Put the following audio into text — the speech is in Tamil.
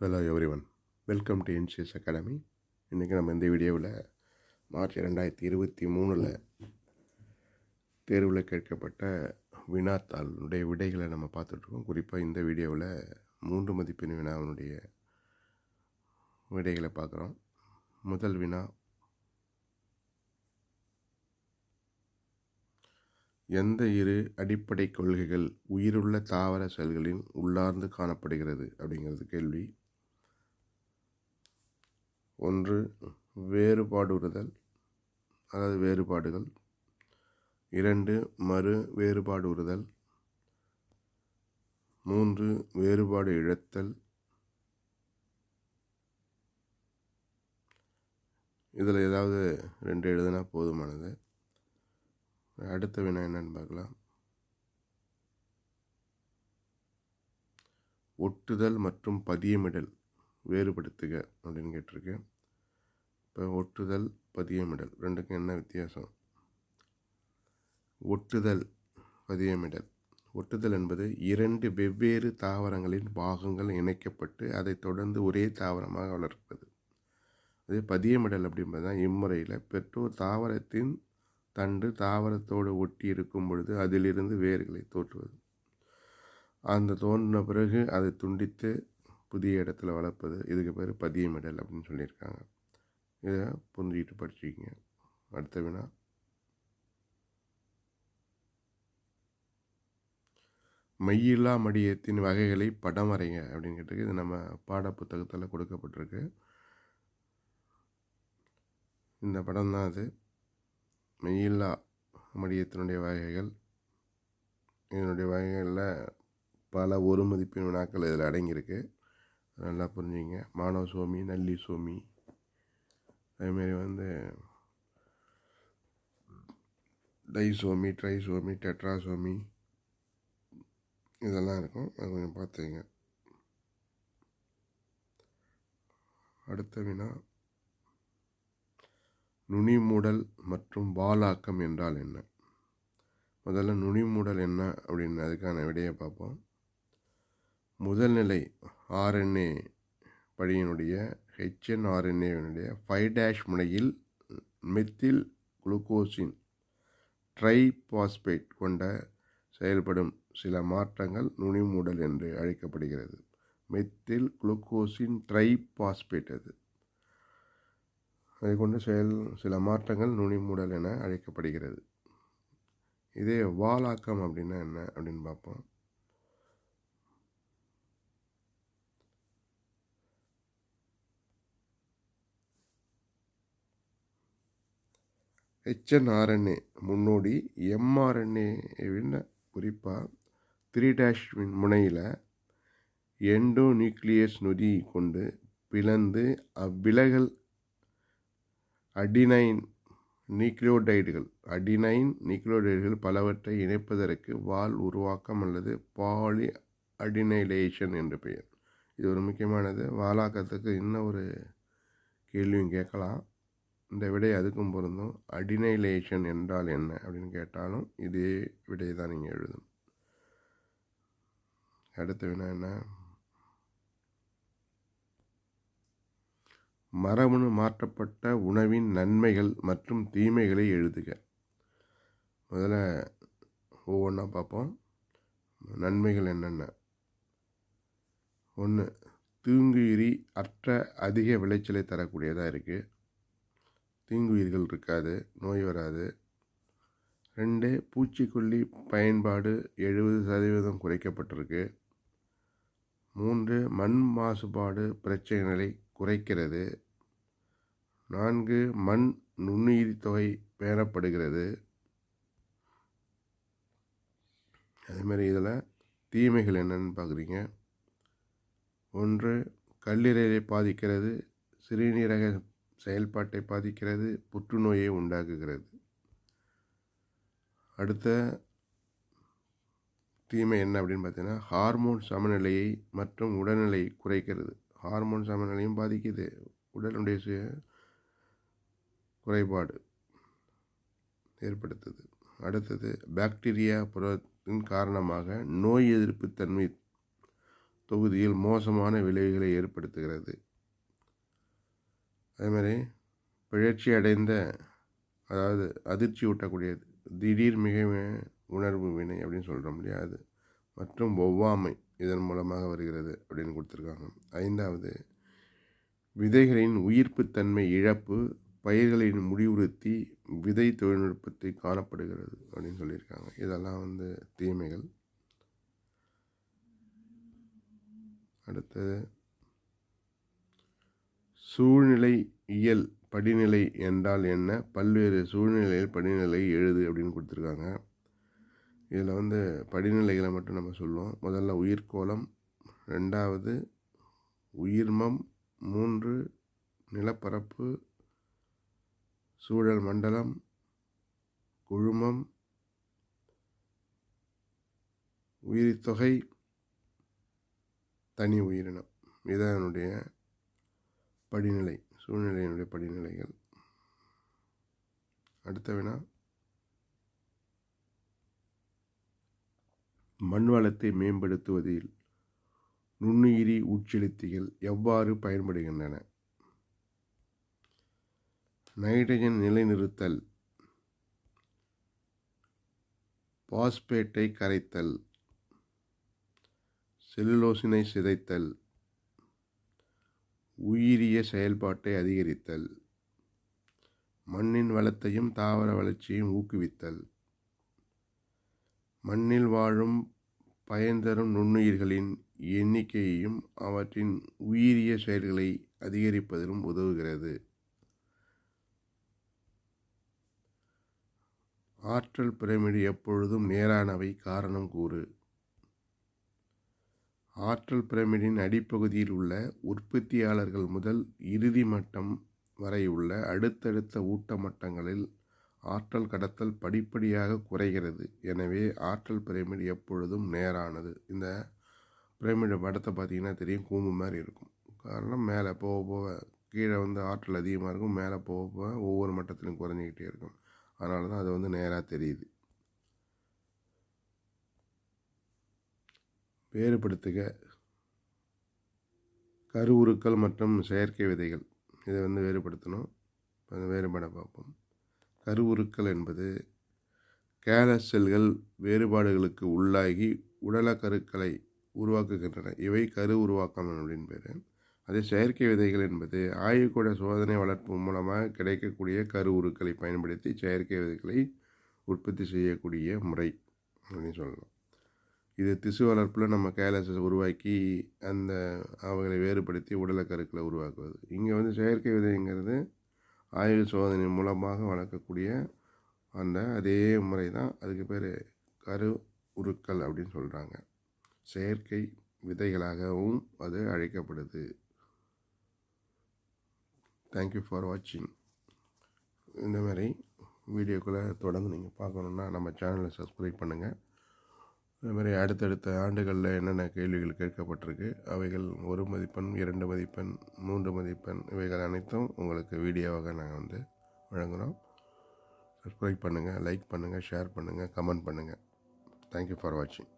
Hello everyone welcome to NCS academy இன்றைக்கி நம்ம இந்த வீடியோவில் மார்ச் ரெண்டாயிரத்தி இருபத்தி மூணில் தேர்வில் கேட்கப்பட்ட வினாத்தாளுடைய விடைகளை நம்ம பார்த்துட்ருக்கோம். குறிப்பாக இந்த வீடியோவில் மூன்று மதிப்பெண் வினாவினுடைய விடைகளை பார்க்குறோம். முதல் வினா எந்த இரு அடிப்படை கொள்கைகள் உயிருள்ள தாவர செல்களின் உள்ளார்ந்து காணப்படுகிறது அப்படிங்கிறது கேள்வி. ஒன்று வேறுபாடுறுதல் அதாவது வேறுபாடுகள். இரண்டு மறு வேறுபாடுறுதல். மூன்று வேறுபாடு இழத்தல். இதில் ஏதாவது ரெண்டு எழுதுனா போதுமானது. அடுத்த வினா என்னன்னு பார்க்கலாம். ஒட்டுதல் மற்றும் பதியமிடல். வேறுபடுத்துக அப்படின்னு கேட்டிருக்கேன் இப்போ ஒட்டுதல் பதியமிடல். ரெண்டுக்கும் என்ன வித்தியாசம்? ஒட்டுதல் பதியமிடல். ஒட்டுதல் என்பது இரண்டு வெவ்வேறு தாவரங்களின் பாகங்கள் இணைக்கப்பட்டு அதை தொடர்ந்து ஒரே தாவரமாக வளர்ப்பது. அதே பதியமிடல் அப்படின்பது தான் இம்முறையில். பெற்றோர் தாவரத்தின் தண்டு தாவரத்தோடு ஒட்டி இருக்கும் பொழுது அதிலிருந்து வேர்களை தோற்றுவது. அந்த தோன்றின பிறகு அதை துண்டித்து புதிய இடத்துல வளர்ப்பது இதுக்கு பேர் பதியமிடல் அப்படின்னு சொல்லியிருக்காங்க. இதை புரிஞ்சுக்கிட்டு படிச்சுக்கிங்க. அடுத்த வினா. மையில்லா மடியத்தின் வகைகளை படம் வரைங்க அப்படின்னு கேட்டுக்கு இது நம்ம பாட புத்தகத்தில் கொடுக்கப்பட்டிருக்கு. இந்த படம் தான் அது. மெய்யில்லா மடியத்தினுடைய வகைகள். இதனுடைய வகைகளில் பல ஒரு மதிப்பின் வினாக்கள் இதில் அடங்கியிருக்கு. நல்லா புரிஞ்சுங்க மானவ சோமி நல்லி சோமி அதேமாரி வந்து டைசோமி ட்ரைசோமி டெட்ராசோமி இதெல்லாம் இருக்கும். அது கொஞ்சம் பார்த்துங்க அடுத்த வினா. நுனிமூடல் மற்றும் வாலாக்கம் என்றால் என்ன? முதல்ல நுனிமூடல் என்ன? அப்படின்னு அதுக்கான விடையை பார்ப்போம். முதல் நிலை ஆர்என்ஏ படியினுடைய ஹெச்என் ஆர்என்ஏவினுடைய ஃபைவ் டேஷ் முனையில் மெத்தில் குளுக்கோஸின் ட்ரைபாஸ்பேட் கொண்ட செயல்படும் சில மாற்றங்கள் நுனிமூடல் என்று அழைக்கப்படுகிறது. மெத்தில் குளுக்கோஸின் ட்ரைபாஸ்பேட் அது. அதை கொண்டு செயல் சில மாற்றங்கள் நுனிமூடல் என அழைக்கப்படுகிறது. இதே வாலாக்கம் அப்படின்னா என்ன அப்படின்னு பார்ப்போம். ஹெச்என்ஆர்என்ஏ முன்னோடி எம்ஆர்என்ஏவின் குறிப்பாக த்ரீ டேஷ் முனையில் எண்டோ நியூக்ளியஸ் நொதி கொண்டு பிளந்து அவ்விலகல் அடினைன் நியூக்ளியோடைடுகள் அடினைன் நியூக்ளியோடைடுகள் பலவற்றை இணைப்பதற்கு வால் உருவாக்கம் அல்லது பாலி அடினைலேஷன் என்று பெயர். இது ஒரு முக்கியமானது. வாலாக்கத்துக்கு இன்னும் ஒரு கேள்வியும் கேட்கலாம். இந்த விடை அதுக்கும் பொருந்தும் அடினைலேஷன் என்றால் என்ன? அப்படின்னு கேட்டாலும் இதே விடை தான் நீங்கள் எழுதணும் அடுத்த வினா என்ன? மரபணு மாற்றப்பட்ட உணவின் நன்மைகள் மற்றும் தீமைகளை எழுதுக. முதல்ல ஒவ்வொன்றா பார்ப்போம். நன்மைகள் என்னென்ன? ஒன்று தீங்குயிரி அற்ற அதிக விளைச்சலை தரக்கூடியதாக இருக்குது தீங்குயிர்கள் இருக்காது நோய் வராது. ரெண்டு பூச்சிக்கொல்லி பயன்பாடு எழுபது சதவீதம் குறைக்கப்பட்டிருக்கு. மூன்று மண் மாசுபாடு பிரச்சனைகளை குறைக்கிறது. நான்கு மண் நுண்ணுயிரி தொகை பேணப்படுகிறது. அதேமாதிரி இதில் தீமைகள் என்னென்னு பார்க்குறீங்க. ஒன்று கல்லீரலை பாதிக்கிறது சிறுநீரக செயல்பாட்டை பாதிக்கிறது புற்றுநோயை உண்டாக்குகிறது. அடுத்த தீமை என்ன அப்படின்னு பார்த்தீங்கன்னா ஹார்மோன் சமநிலையை மற்றும் உடல்நிலை குறைக்கிறது. ஹார்மோன் சமநிலையும் பாதிக்குது. உடலுடைய சுய குறைபாடு ஏற்படுத்துது. அடுத்தது பாக்டீரியா புறத்தின் காரணமாக நோய் எதிர்ப்பு தன்மை தொகுதியில் மோசமான விளைவுகளை ஏற்படுத்துகிறது. அதேமாதிரி பிழற்சி அடைந்த அதாவது அதிர்ச்சி ஊட்டக்கூடியது திடீர் மிக உணர்வு வினை அப்படின்னு சொல்கிறோம் இல்லையா அது. மற்றும் ஒவ்வாமை இதன் மூலமாக வருகிறது அப்படின்னு கொடுத்துருக்காங்க. ஐந்தாவது விதைகளின் உயிர்ப்புத்தன்மை இழப்பு பயிர்களின் முடிவுறுத்தி விதை தொழில்நுட்பத்தை காணப்படுகிறது அப்படின்னு சொல்லியிருக்காங்க. இதெல்லாம் வந்து தீமைகள். அடுத்தது சூழ்நிலை இயல் படிநிலை என்றால் என்ன? பல்வேறு சூழ்நிலையில் படிநிலை எழுது அப்படின்னு கொடுத்துருக்காங்க. இதில் வந்து படிநிலைகளை மட்டும் நம்ம சொல்லுவோம். முதல்ல உயிர்கோளம் ரெண்டாவது உயிர்மம் மூன்று நிலப்பரப்பு சூழல் மண்டலம் குழுமம் உயிரித்தொகை தனி உயிரினம். இதனுடைய படிநிலை சூழ்நிலையினுடைய படிநிலைகள். அடுத்த வினா. மண் வளத்தை மேம்படுத்துவதில் நுண்ணுயிரி உட்செலுத்திகள் எவ்வாறு பயன்படுகின்றன? நைட்ரஜன் நிலைநிறுத்தல். பாஸ்பேட்டை கரைத்தல். செல்லுலோசினை சிதைத்தல். உயிரிய செயல்பாட்டை அதிகரித்தல். மண்ணின் வளத்தையும் தாவர வளர்ச்சியையும் ஊக்குவித்தல். மண்ணில் வாழும் பயன்தரும் நுண்ணுயிர்களின் எண்ணிக்கையையும் அவற்றின் உயிரிய செயல்களை அதிகரிப்பதிலும் உதவுகிறது. ஆற்றல் பிரமிடு எப்பொழுதும் நேரானவை காரணம் கூறு. ஆற்றல் பிரமிடின் அடிப்பகுதியில் உள்ள உற்பத்தியாளர்கள் முதல் இறுதி மட்டம் வரை உள்ள அடுத்தடுத்த ஊட்ட மட்டங்களில் ஆற்றல் கடத்தல் படிப்படியாக குறைகிறது. எனவே ஆற்றல் பிரமிடு எப்பொழுதும் நேரானது. இந்த பிரமிடு படத்தை பார்த்தீங்கன்னா தெரியும் கூம்பு மாதிரி இருக்கும். காரணம் மேலே போக போக கீழே வந்து ஆற்றல் அதிகமாக இருக்கும் மேலே போக போக ஒவ்வொரு மட்டத்திலும் குறைஞ்சிக்கிட்டே இருக்கும். அதனால தான் அது வந்து நேராக தெரியுது. வேறுபடுத்துக. கருவுருக்கள் மற்றும் செயற்கை விதைகள். இதை வந்து வேறுபடுத்தணும். அந்த வேறுபாடை பார்ப்போம். கருவுருக்கள் என்பது கேலஸ் செல்கள் வேறுபாடுகளுக்கு உள்ளாகி உடலக்கருக்களை உருவாக்குகின்றன. இவை கரு உருவாக்கம் அப்படின்னு பேர். அதே செயற்கை விதைகள் என்பது ஆய்வுக்கூட சோதனை வளர்ப்பு மூலமாக கிடைக்கக்கூடிய கரு உருக்களை பயன்படுத்தி செயற்கை விதைகளை உற்பத்தி செய்யக்கூடிய முறை அப்படின்னு சொல்லலாம். இது திசு வளர்ப்பில் நம்ம கேலஸை உருவாக்கி அந்த அவைகளை வேறுபடுத்தி உடலை கருக்களை உருவாக்குவது. இங்கே வந்து செயற்கை விதைங்கிறது ஆய்வு சோதனை மூலமாக வளர்க்கக்கூடிய அந்த அதே முறை தான் அதுக்கு பேர் கரு உருக்கள் அப்படின்னு சொல்கிறாங்க செயற்கை விதைகளாகவும் அது அழைக்கப்படுது. தேங்க்யூ ஃபார் வாட்சிங் இந்த மாதிரி வீடியோக்களை தொடர்ந்து நீங்கள் பார்க்கணுன்னா நம்ம சேனலை சப்ஸ்கிரைப் பண்ணுங்கள் இந்த மாதிரி அடுத்தடுத்த ஆண்டுகளில் என்னென்ன கேள்விகள் கேட்கப்பட்டிருக்கு அவைகள் ஒரு மதிப்பெண் இரண்டு மதிப்பெண் மூன்று மதிப்பெண் இவைகள் அனைத்தும் உங்களுக்கு வீடியோவாக நாங்கள் வந்து வழங்குகிறோம் சப்ஸ்கிரைப் பண்ணுங்கள் லைக் பண்ணுங்கள் ஷேர் பண்ணுங்கள் கமெண்ட் பண்ணுங்கள் தேங்க்யூ ஃபார் வாட்சிங்